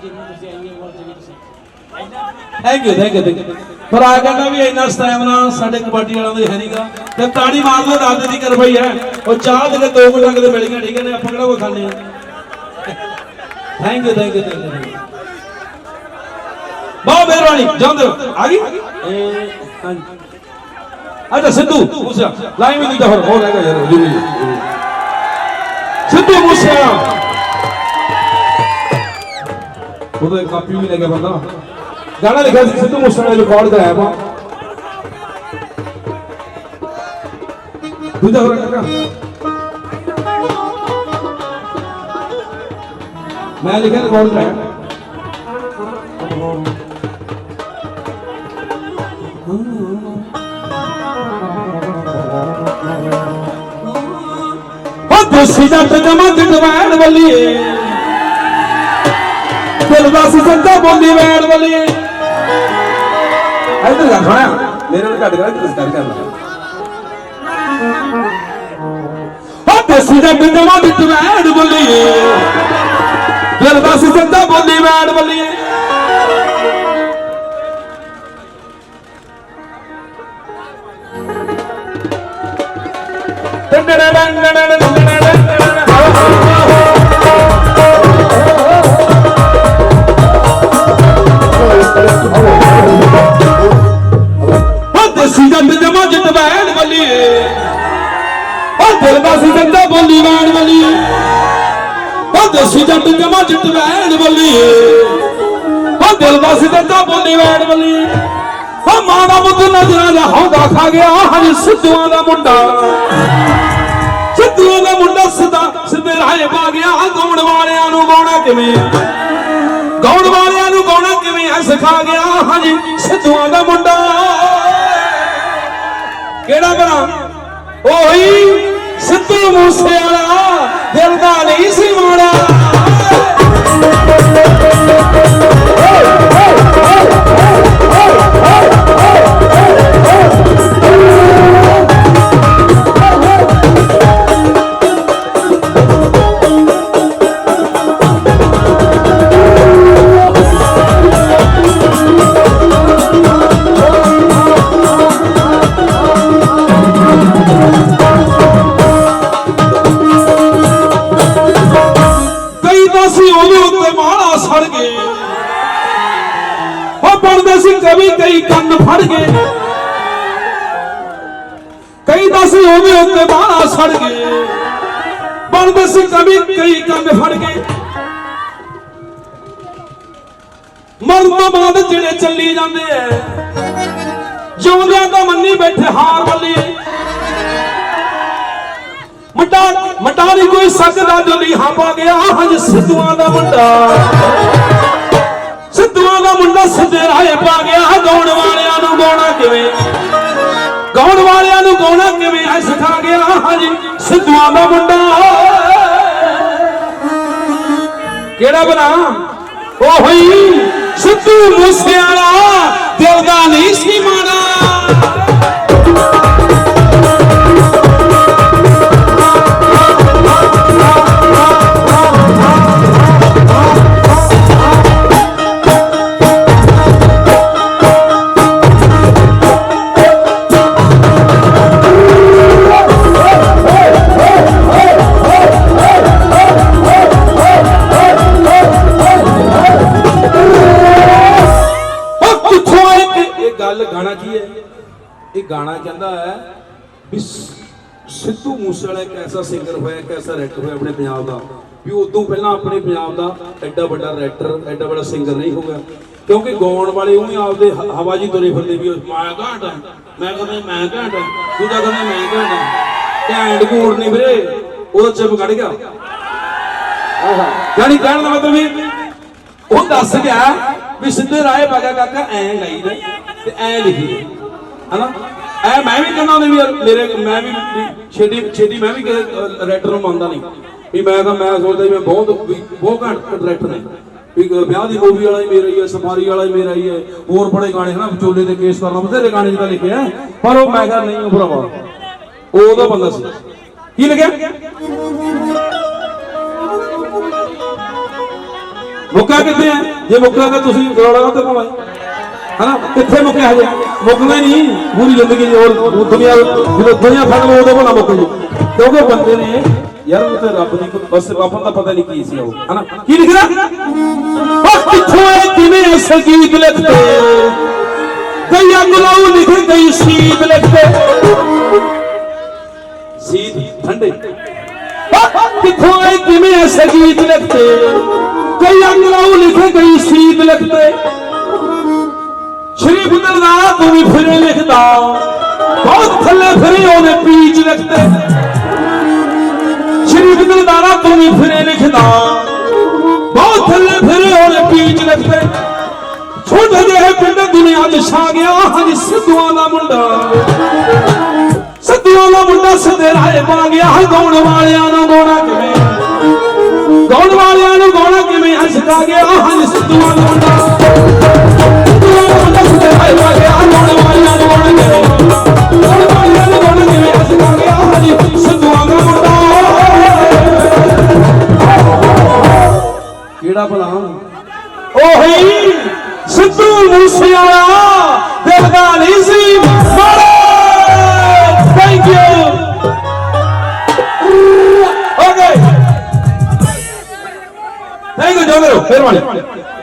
ਤੁਸੀਂ ਆਈਏ ਤੁਸੀਂ। Thank you thank you thank you ਪਰ ਆ ਕਹਿੰਦਾ ਵੀ ਇੰਨਾ ਸਟੈਮਨਾ ਸਾਡੇ ਕਬੱਡੀ ਵਾਲਿਆਂ ਦੇ ਹੈ ਨਹੀਂਗਾ ਤੇ ਤਾੜੀ ਮਾਰ ਲਓ ਦਾਦੇ ਦੀ ਕਿਰਪਾ ਹੀ ਹੈ। ਉਹ ਚਾਹ ਦੇ ਕੇ ਦੋ ਮਿੰਟਾਂ ਕਿਤੇ ਮਿਲ ਗਈਆਂ ਠੀਕ ਹੈ ਨੇ ਆਪਾਂ ਕਿਹੜਾ ਕੋਈ ਖਾਣੇ ਆ? Thank you thank you thank you ਬਹੁਤ ਮਿਹਰਬਾਨੀ ਜਾਂਦੇ। ਆ ਗਈ? ਇਹ ਹਾਂਜੀ। ਅੱਛਾ ਸਿੱਧੂ ਮੂਸਾ ਲਾਈਵ ਨਹੀਂ ਤਾਂ ਹੋਰ ਹੋ ਰਹੇਗਾ ਯਾਰ ਸਿੱਧੂ ਮੂਸਾ ਉਹਦਾ ਇੱਕ ਕਾਪੀ ਵੀ ਲੈ ਕੇ ਬੰਦਾ ਗਾਣਾ ਲਿਖਿਆ ਸੀ ਸਿੱਧੂ ਮੂਸੇ ਨੇ ਰਿਕਾਰਡ ਕਰਾਇਆ ਵਾ ਦੂਜਾ ਹੋਰ ਕਾਕਾ ਮੈਂ ਲਿਖਿਆ ਰਿਕਾਰਡ ਕਰਾਇਆ ਹੋ ਦੇਸੀ ਜੱਟ ਜਮਾ ਜਟਵੈਣ ਵੱਲੀਏ ਦਿਲ ਦਾ ਸੀ ਸੰਗਾ ਬੋਲੀ ਵੈਣ ਵੱਲੀਏ ਇੱਧਰ ਗੱਲ ਸੁਣਿਆ ਮੇਰੇ ਨਾਲ ਘੱਟ ਕਰਾਂ ਤੁਸੀਂ ਕਰ ਕਰਨਾ ਹੋ ਦੇਸੀ ਜੱਟ ਜਮਾ ਜਟਵੈਣ ਵੱਲੀਏ ਦਿਲ ਦਾ ਸੀ ਸੰਗਾ ਬੋਲੀ ਵੈਣ ਵੱਲੀਏ ਉਹ ਦਿਲ ਬੋਲੀ ਵੈਣ ਵਾਲੀ। ਉਹ ਦੇਸੀ ਜੱਟ ਜਮਾ ਜੱਟ ਵੈਣ ਵੱਲੀਏ ਉਹ ਦਿਲ ਦਾ ਸੀ ਬੋਲੀ ਵੈਣ ਵੱਲੀਏ ਉਹ ਮਾਂ ਦਾ ਮੁੱਤ ਨਜ਼ਰਾਂ ਦਾ ਹੌਦਾ ਖਾ ਗਿਆ। ਹਰੀ ਸਿੱਧੂਆਂ ਦਾ ਮੁੰਡਾ। ਸਿੱਧੂਆਂ ਦਾ ਮੁੰਡਾ ਸਦਾ ਸਿੱਧੇ ਰਾਹੇ ਪਾ ਗਿਆ। ਗਾਉਣ ਵਾਲਿਆਂ ਨੂੰ ਗਾਉਣਾ ਕਿਵੇਂ? ਗਾਉਣ ਵਾਲਿਆਂ ਨੂੰ ਗਾਉਣਾ ਕਿਵੇਂ? ਐ ਸਿਖਾ ਗਿਆ। ਹਾਂਜੀ, ਸਿੱਧੂਆਂ ਦਾ ਮੁੰਡਾ। ਕਿਹੜਾ ਬਣਾ ਉਹੀ ਸਿੱਧੂ ਮੂਸੇ ਵਾਲਾ ਦਿਲ ਦਾ ਸੀ ਉਹਦੇ ਉੱਤੇ ਮਾਲਾ ਸੜ ਗਏ। ਉਹ ਬਣਦੇ ਸੀ ਕਵੀ ਕਈ ਕੰਨ ਫੜ ਗਏ। ਕਈ ਤਾਂ ਸੀ ਉਹਦੇ ਉੱਤੇ ਮਾਲਾ ਸੜ ਗਏ। ਬਣਦੇ ਸੀ ਕਵੀ ਕਈ ਕੰਨ ਫੜ ਗਏ। ਮਰਨ ਤੋਂ ਬਾਅਦ ਜਿਹੜੇ ਚੱਲੀ ਜਾਂਦੇ ਐ, ਜਿਉਂਦਿਆਂ ਦਾ ਮੰਨੀ ਬੈਠੇ ਹਾਰ ਵੱਲੀਏ ਮੁੰਡਾ ਕੋਈ ਸਕਦਾ ਜੋ ਲੀਹਾਂ ਪਾ ਗਿਆ ਹਜ ਸਿੱਧੂਆਂ ਦਾ ਮੁੰਡਾ। ਸਿੱਧੂਆਂ ਦਾ ਮੁੰਡਾ ਸਿੱਧੇ ਰਾਹੇ ਪਾ ਗਿਆ ਗਾਉਣ ਵਾਲਿਆਂ ਨੂੰ ਗਾਉਣਾ ਕਿਵੇਂ? ਗਾਉਣ ਵਾਲਿਆਂ ਨੂੰ ਗਾਉਣਾ ਕਿਵੇਂ? ਐ ਸਿਖਾ ਗਿਆ ਹਜ ਸਿੱਧੂਆਂ ਦਾ ਮੁੰਡਾ। ਕਿਹੜਾ ਬਣਾ? ਉਹ ਹੋਈ ਸਿੱਧੂ ਮੂਸੇਵਾਲਾ। ਦਿਲ ਗਾਣਾ ਕਹਿੰਦਾ ਹੈ ਵੀ ਸਿੱਧੂ ਮੂਸੇਵਾਲਾ ਇੱਕ ਐਸਾ ਸਿੰਗਰ ਹੋਇਆ, ਇੱਕ ਐਸਾ ਰੈਟਰ ਹੋਇਆ ਆਪਣੇ ਪੰਜਾਬ ਦਾ, ਵੀ ਉਦੋਂ ਪਹਿਲਾਂ ਆਪਣੇ ਪੰਜਾਬ ਦਾ ਐਡਾ ਵੱਡਾ ਰੈਟਰ ਐਡਾ ਵੱਡਾ ਸਿੰਗਰ ਨਹੀਂ ਹੋਗਾ ਕਿਉਂਕਿ ਗਾਉਣ ਵਾਲੇ ਉਹਨੇ ਆਪਦੇ ਹਵਾ ਜੀ ਤੁਰੇ ਫਿਰਦੇ ਵੀ ਮੈਂ ਘਾਟ ਮੈਂ ਕਹਿੰਦਾ ਮੈਂ ਘਾਟ ਦੂਜਾ ਕਹਿੰਦਾ ਮੈਂ ਘਾਟ ਆ। ਘੂੜ ਨਹੀਂ ਵੀਰੇ, ਉਹਦਾ ਚਿਪ ਕੱਢ ਗਿਆ। ਯਾਨੀ ਕਹਿਣ ਦਾ ਮਤਲਬ ਵੀ ਉਹ ਦੱਸ ਗਿਆ ਵੀ ਸਿੱਧੇ ਰਾਏ ਪਾਗਾ ਕਾਕਾ ਐ ਗਾਈਦਾ ਤੇ ਐ ਲਿਖੀ। ਹਨਾ? ਐ ਮੈਂ ਵੀ ਕਹਿੰਦਾ ਹੁੰਦਾ ਵੀ ਮੇਰੇ ਮੈਂ ਵੀ ਛੇਤੀ ਛੇਤੀ ਮੈਂ ਵੀ ਰਾਈਟਰ ਨੂੰ ਮੰਨਦਾ ਨਹੀਂ। ਵੀ ਮੈਂ ਤਾਂ ਮੈਂ ਸੋਚਦਾ ਵੀ ਮੈਂ ਬਹੁਤ ਬਹੁਤ ਘੱਟ ਡਾਇਰੈਕਟਰ ਨੇ। ਵੀ ਵਿਆਹ ਦੀ ਮੂਵੀ ਵਾਲਾ ਹੀ ਮੇਰਾ ਹੀ ਹੈ, ਸਫਾਰੀ ਵਾਲਾ ਹੀ ਮੇਰਾ ਹੀ ਹੈ, ਹੋਰ ਬੜੇ ਗਾਣੇ ਹਨਾ, ਵਿਚੋਲੇ ਤੇ ਕੇਸ ਕਰਨਾ, ਬਥੇਰੇ ਗਾਣੇ ਜਿਹੜਾ ਲਿਖਿਆ ਪਰ ਉਹ ਮੈਂ ਕਿਹਾ, ਨਹੀਂ, ਉਹ ਭਰਾਵਾ, ਉਹ ਉਹਦਾ ਬੰਦਾ ਸੀ। ਕੀ ਲਿਖਿਆ? ਮੁੱਕਾ ਕਿੱਥੇ ਆ? ਜੇ ਮੁੱਕਾ ਤਾਂ ਤੁਸੀਂ ਰੌਲਾ ਕਾਹਤੇ ਪਾਵਾਏ ਹਨਾ ਕਿੱਥੇ ਮੁੱਕਿਆ ਹਜੇ। ਮੁੱਕਣਾ ਨਹੀਂ। ਪੂਰੀ ਜ਼ਿੰਦਗੀ ਹੋਰ ਦੁਨੀਆ ਜਦੋਂ ਦੁਨੀਆ ਖਤਮ ਹੋ ਉਦੋਂ ਭਲਾ ਮੁੱਕ ਜੂ। ਕਿਉਂਕਿ ਬੰਦੇ ਨੇ ਯਾਰ, ਉਹ ਤਾਂ ਰੱਬ ਦੀ ਬਸ ਆਪਾਂ ਦਾ ਪਤਾ ਨਹੀਂ ਕੀ ਸੀ ਉਹ। ਹਨਾ? ਕੀ ਲਿਖਦਾ ਉਹ ਕਿੱਥੋਂ ਆਏ ਕਿਵੇਂ ਐਸੇ ਗੀਤ ਲਿਖਦੇ? ਕਈ ਅੰਗਲਾਉ ਲਿਖ ਗਈ ਸੀਤ ਲਿਖਦੇ। ਸੀਤ ਠੰਡੇ। ਕਿੱਥੋਂ ਆਏ ਕਿਵੇਂ ਐਸੇ ਗੀਤ ਲਿਖਦੇ? ਕਈ ਅੰਗਲਾਉ ਲਿਖ ਗਈ ਸੀਤ ਲਿਖਦੇ। ਸ਼੍ਰੀ ਬੁੱਧਰਦਾ ਤੂੰ ਵੀ ਫਿਰੇ ਲਿਖਦਾ, ਬਹੁਤ ਥੱਲੇ ਫਿਰੇ ਉਹਨੇ ਪੀਚ ਲਿਖਦੇ। ਸ਼੍ਰੀ ਬੁੱਧਰਦਾਰਾ ਤੂੰ ਵੀ ਫਿਰੇ ਲਿਖਦਾ, ਬਹੁਤ ਥੱਲੇ ਫਿਰੇ ਉਹਦੇ ਪੀਚ ਲਿਖਦੇ। ਛੋਟੇ ਜਿਹੇ ਪਿੰਡ ਦੁਨੀਆ 'ਚ ਛਾ ਗਿਆ, ਹਾਂਜੀ, ਸਿੱਧੂਆਂ ਦਾ ਮੁੰਡਾ। ਸਿੱਧੂਆਂ ਦਾ ਮੁੰਡਾ ਸਦੇ ਰਾਏ ਪਾ ਗਿਆ ਗਾਉਣ ਵਾਲਿਆਂ ਨੂੰ ਗਾਉਣਾ ਕਿਵੇਂ? ਗਾਉਣ ਵਾਲਿਆਂ ਨੂੰ ਗਾਉਣਾ ਕਿਵੇਂ? ਹੱਸਦਾ ਗਿਆ ਹਾਂਜੀ ਸਿੱਧੂਆਂ ਦਾ ਮੁੰਡਾ। சித்ரு மூசியானா தேர்தான் ஈசி Thank you. Okay. Thank you, Jolo.